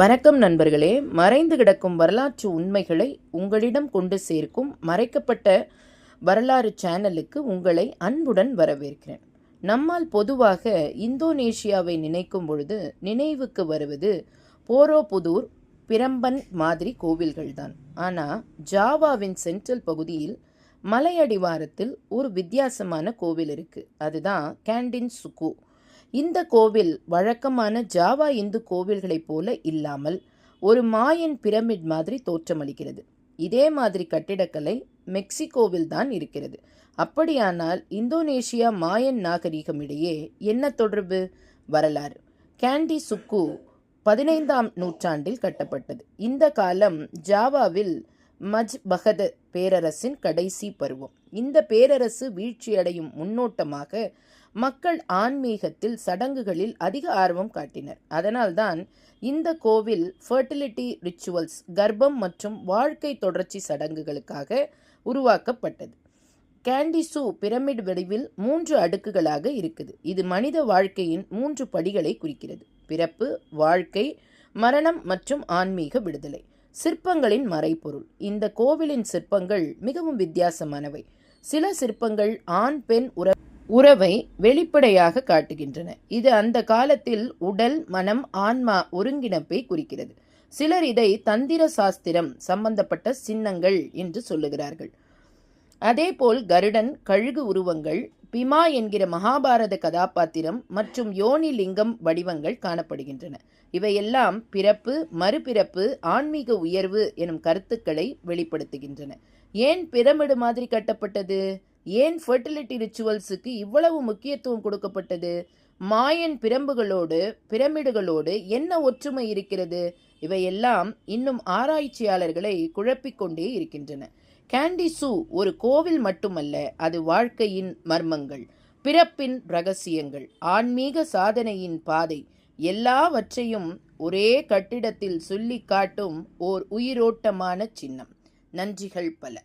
வணக்கம் நண்பர்களே. மறைந்து கிடக்கும் வரலாற்று உண்மைகளை உங்களிடம் கொண்டு சேர்க்கும் மறைக்கப்பட்ட வரலாறு சேனலுக்கு உங்களை அன்புடன் வரவேற்கிறேன். நம்மால் பொதுவாக இந்தோனேஷியாவை நினைக்கும் பொழுது நினைவுக்கு வருவது போரோபுதூர் பிரம்பன் மாதிரி கோவில்கள்தான். ஆனால் ஜாவாவின் சென்ட்ரல் பகுதியில் மலையடிவாரத்தில் ஒரு வித்தியாசமான கோவில் இருக்குது அதுதான் கேண்டின் சுக்கு இந்த கோவில் வழக்கமான ஜாவா இந்து கோவில்களைப் போல இல்லாமல் ஒரு மாயன் பிரமிட் மாதிரி தோற்றமளிக்கிறது. இதே மாதிரி கட்டிடக்கலை மெக்சிகோவில் தான் இருக்கிறது. அப்படியானால் இந்தோனேஷியா மாயன் நாகரிகம் இடையே என்ன தொடர்பு? வரலாறு. கேண்டி சுக்கு பதினைந்தாம் நூற்றாண்டில் கட்டப்பட்டது. இந்த காலம் ஜாவாவில் மஜ் பகத பேரரசின் கடைசி பருவம். இந்த பேரரசு வீழ்ச்சியடையும் முன்னோட்டமாக மக்கள் ஆன்மீகத்தில் சடங்குகளில் அதிக ஆர்வம் காட்டினர். அதனால்தான் இந்த கோவில் ஃபர்டிலிட்டி ரிச்சுவல்ஸ் கர்ப்பம் மற்றும் வாழ்க்கை தொடர்ச்சி சடங்குகளுக்காக உருவாக்கப்பட்டது. கேண்டிசு பிரமிட் வடிவில் மூன்று அடுக்குகளாக இருக்குது. இது மனித வாழ்க்கையின் மூன்று படிகளை குறிக்கிறது. பிறப்பு வாழ்க்கை மரணம் மற்றும் ஆன்மீக விடுதலை. சிற்பங்களின் மறைபொருள். இந்த கோவிலின் சிற்பங்கள் மிகவும் வித்தியாசமானவை. சில சிற்பங்கள் ஆண் பெண் உற உறவை வெளிப்படையாக காட்டுகின்றன. இது அந்த காலத்தில் உடல் மனம் ஆன்மா ஒருங்கிணைப்பை குறிக்கிறது. சிலர் இதை தந்திர சாஸ்திரம் சம்பந்தப்பட்ட சின்னங்கள் என்று சொல்லுகிறார்கள். அதேபோல் கருடன் கழுகு உருவங்கள் பிமா என்கிற மகாபாரத கதாபாத்திரம் மற்றும் யோனி லிங்கம் வடிவங்கள் காணப்படுகின்றன. இவையெல்லாம் பிறப்பு மறுபிறப்பு ஆன்மீக உயர்வு எனும் கருத்துக்களை வெளிப்படுத்துகின்றன. ஏன் பிரமிடு மாதிரி கட்டப்பட்டது? ஏன் ஃபர்டிலிட்டி ரிச்சுவல்ஸுக்கு இவ்வளவு முக்கியத்துவம் கொடுக்கப்பட்டது? மாயன் பிரம்புகளோடு பிரமிடுகளோடு என்ன ஒற்றுமை இருக்கிறது? இவையெல்லாம் இன்னும் ஆராய்ச்சியாளர்களை குழப்பிக்கொண்டே இருக்கின்றன. கேண்டிசு ஒரு கோவில் மட்டுமல்ல அது வாழ்க்கையின் மர்மங்கள் பிறப்பின் ரகசியங்கள் ஆன்மீக சாதனையின் பாதை எல்லாவற்றையும் ஒரே கட்டிடத்தில் சொல்லி காட்டும் ஓர் உயிரோட்டமான சின்னம். நன்றிகள் பல.